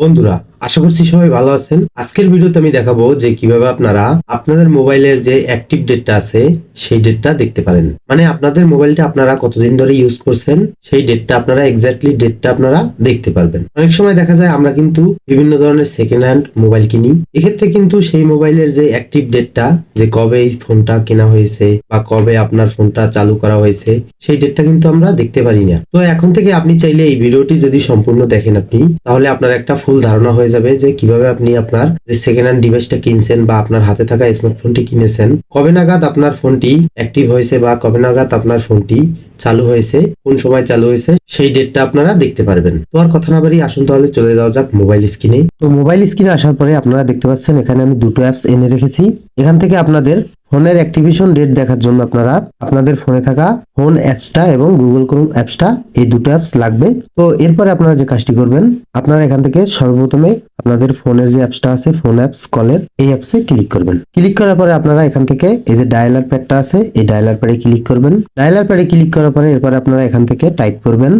বন্ধুরা আশা করছি সবাই ভালো আছেন। আজকের ভিডিওতে আমি দেখাবো যে কীভাবে আপনারা আপনাদের মোবাইলের যে অ্যাক্টিভ ডেটটা আছে, সেই ডেটটা দেখতে পারেন। মানে আপনাদের মোবাইলটা আপনারা কতদিন ধরে ইউজ করছেন, সেই ডেটটা আপনারা এক্স্যাক্টলি ডেটটা আপনারা দেখতে পারবেন। অনেক সময় দেখা যায় আমরা কিন্তু বিভিন্ন ধরনের সেকেন্ড হ্যান্ড মোবাইল কিনি। এক্ষেত্রে কিন্তু সেই মোবাইলের যে অ্যাক্টিভ ডেটটা যে কবে এই ফোনটা কেনা হয়েছে বা কবে আপনার ফোনটা চালু করা হয়েছে, সেই ডেটটা কিন্তু আমরা দেখতে পারি না। তো এখন থেকে আপনি চাইলে এই ভিডিওটি যদি সম্পূর্ণ দেখেন আপনি, তাহলে আপনার একটা ফুল ধারণা হয়ে যাবে যে কীভাবে আপনি আপনার যে সেকেন্ড হ্যান্ড ডিভাইসটা কিনছেন বা আপনার হাতে থাকা স্মার্টফোনটি কিনেছেন। কবে নাগাদ আপনার ফোনটি অ্যাক্টিভ হয়েছে বা কবে নাগাদ আপনার ফোনটি চালু হয়েছে, কোন সময় চালু হয়েছে, সেই ডেটটা আপনারা দেখতে পারবেন। তো আর কথা না বাড়ি আসুন তাহলে চলে যাওয়া যাক মোবাইল স্ক্রিনে তো মোবাইল স্ক্রিনে আসার পরে আপনারা দেখতে পাচ্ছেন এখানে আমি দুটো অ্যাপস এনে রেখেছি। এখান থেকে আপনাদের ফোনের অ্যাক্টিভেশন ডেট দেখার জন্য আপনারা আপনাদের ফোনে থাকা ফোন অ্যাপসটা এবং গুগল ক্রোম অ্যাপসটা এই দুটো অ্যাপস লাগবে। তো এরপরে আপনারা যে কাজটি করবেন, আপনারা এখান থেকে সর্বপ্রথমে আপনাদের ফোনের যে অ্যাপসটা আছে ফোন অ্যাপস কলের এই অ্যাপসে ক্লিক করবেন। ক্লিক করার পরে আপনারা এখান থেকে এই যে ডায়ালার প্যাডটা আছে, এই ডায়ালার প্যাডে ক্লিক করবেন। ডায়ালার প্যাডে ক্লিক করার পরে এরপরে আপনারা এখান থেকে টাইপ করবেন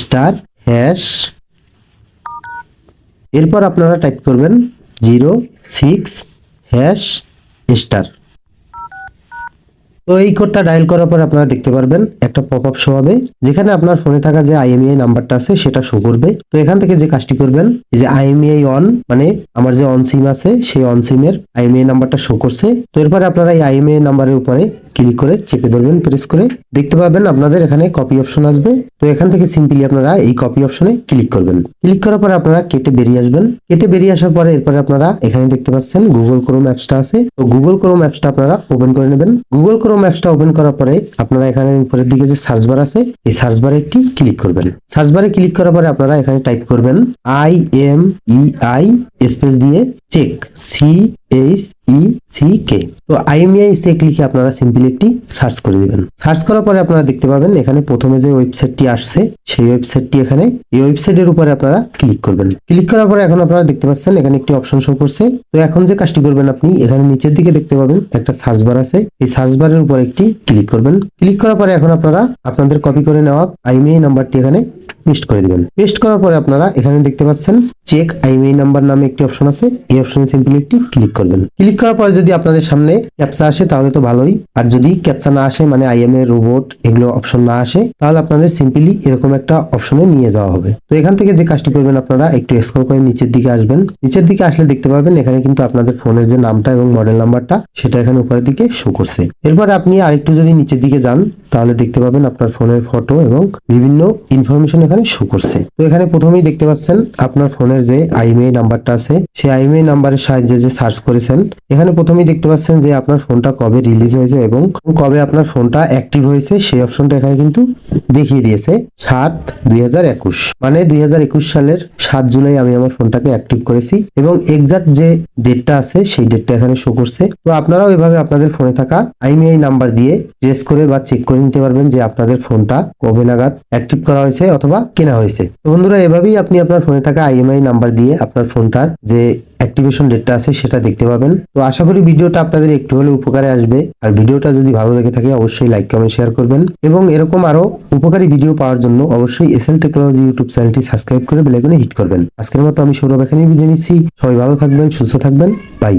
স্টার হ্যাশ এরপর আপনারা টাইপ করবেন জিরো সিক্স হ্যাশ স্টার তো এই কোডটা ডায়াল করার পর আপনারা দেখতে পারবেন, একটা পপ আপ শো হবে, যেখানে আপনার ফোনে থাকা যে আইএমইআই নাম্বারটা আছে, সেটা শো করবে। তো এখান থেকে যে কাজটি করবেন, এই যে আইএমইআই অন মানে আমার যে অন সিম আছে, সেই অন সিমের আইএমইআই নাম্বারটা শো করছে। তো এরপরে আপনারা এই আইএমইআই নাম্বারের উপরে ক্লিক করে চেপে ধরবেন প্রেস করে। দেখতে পাবেন আপনাদের এখানে কপি অপশন আসবে। তো এখান থেকে সিম্পলি আপনারা এই কপি অপশনে ক্লিক করবেন। ক্লিক করার পরে আপনারা কেটে বেরিয়ে আসবেন। কেটে বেরিয়ে আসার পরে এরপরে আপনারা এখানে দেখতে পাচ্ছেন গুগল ক্রোম অ্যাপসটা আছে। তো গুগল ক্রোম অ্যাপসটা আপনারা ওপেন করে নেবেন। গুগল ক্রোম অ্যাপসটা ওপেন করার পরে আপনারা এখানে উপরের দিকে যে সার্চ বার আছে, এই সার্চ বারে একটি ক্লিক করবেন। সার্চ বারে ক্লিক করার পরে আপনারা এখানে টাইপ করবেন I M E I space দিয়ে check C H E C K তো আইএমআই চেক লিখে আপনারা সিম্পলি একটি সার্চ করে দিবেন। সার্চ করার পরে আপনারা দেখতে পাবেন এখানে প্রথমে যে ওয়েবসাইটটি আসছে, সেই ওয়েবসাইটটি এখানে, এই ওয়েবসাইটের উপরে আপনারা ক্লিক করবেন। ক্লিক করার পরে এখন আপনারা দেখতে পাচ্ছেন এখানে একটি অপশন শো করছে। তো এখন যে কাজটি করবেন আপনি, এখানে নিচের দিকে দেখতে পাবেন একটা সার্চ বার আছে। এই সার্চ বারের উপর একটি ক্লিক করবেন। ক্লিক করার পরে এখন আপনারা আপনাদের কপি করে নেওয়া আইএমআই নাম্বারটি এখানে পেস্ট করে দিবেন। পেস্ট করার পরে আপনারা এখানে দেখতে পাচ্ছেন চেক আইএমআই নাম্বার নামে একটি অপশন আছে। এই অপশনে সিম্পলি একটি ক্লিক করবেন। ক্লিক করার পরে যদি আপনাদের সামনে ক্যাপচা আসে, তাহলে তো ভালোই। আর যদি ক্যাপচা না আসে মানে আইএমএ রোবট এগুলো অপশন না আসে, তাহলে আপনাদের সিম্পলি এরকম একটা অপশনে নিয়ে যাওয়া হবে। তো এখান থেকে যে কাজটি করবেন আপনারা, একটু স্ক্রল করে নিচের দিকে আসবেন। নিচের দিকে আসলে দেখতে পাবেন, এখানে কিন্তু আপনাদের ফোনের যে নামটা এবং মডেল নাম্বারটা সেটা এখানে উপরের দিকে শো করছে। এরপর আপনি আরেকটু যদি নিচের দিকে যান, তাহলে দেখতে পাবেন আপনার ফোনের ফটো এবং বিভিন্ন ইনফরমেশন এখানে শো করছে। তো এখানে প্রথমেই দেখতে পাচ্ছেন আপনার ফোনের যে আইএমআই নাম্বারটা আছে, সেই আইএমআই নাম্বারের সাহায্যে যে সার্চ করেছেন, এখানে প্রথমেই দেখতে পাচ্ছেন যে আপনার ফোনটা কবে রিলিজ হয়েছে এবং কবে আপনার ফোনটা অ্যাক্টিভ হয়েছে, সেই অপশনটা এখানে কিন্তু দেখিয়ে দিয়েছে। সাত দুই মানে দুই সালের সাত জুলাই আমি আমার ফোনটাকে অ্যাক্টিভ করেছি এবং এক্সাক্ট যে ডেটটা আছে, সেই ডেটটা এখানে শো করছে। তো আপনারাও এভাবে আপনাদের ফোনে থাকা আইএমআই নাম্বার দিয়ে ট্রেস করে বা চেক করে নিতে পারবেন যে আপনাদের ফোনটা কবে নাগাদ অ্যাক্টিভ করা হয়েছে অথবা কেনা হয়েছে। তো বন্ধুরা, এভাবেই আপনি আপনার ফোনে থাকা আইএমআই নাম্বার দিয়ে আপনার ফোনটার যে অ্যাক্টিভেশন ডেটটা আছে, সেটা দেখতে পাবেন। তো আশা করি ভিডিওটা আপনাদের একটু হলে উপকারে আসবে। আর ভিডিওটা যদি ভালো লেগে থাকে, অবশ্যই লাইক কমেন্ট শেয়ার করবেন। এবং এরকম আরও উপকারী ভিডিও পাওয়ার জন্য অবশ্যই এসএল টেকনোলজি ইউটিউব চ্যানেলটি সাবস্ক্রাইব করে বেলাইকনে হিট করবেন। আজকের মতো আমি সৌরভ এখানেই বিদায় নিচ্ছি। সবাই ভালো থাকবেন, সুস্থ থাকবেন। বাই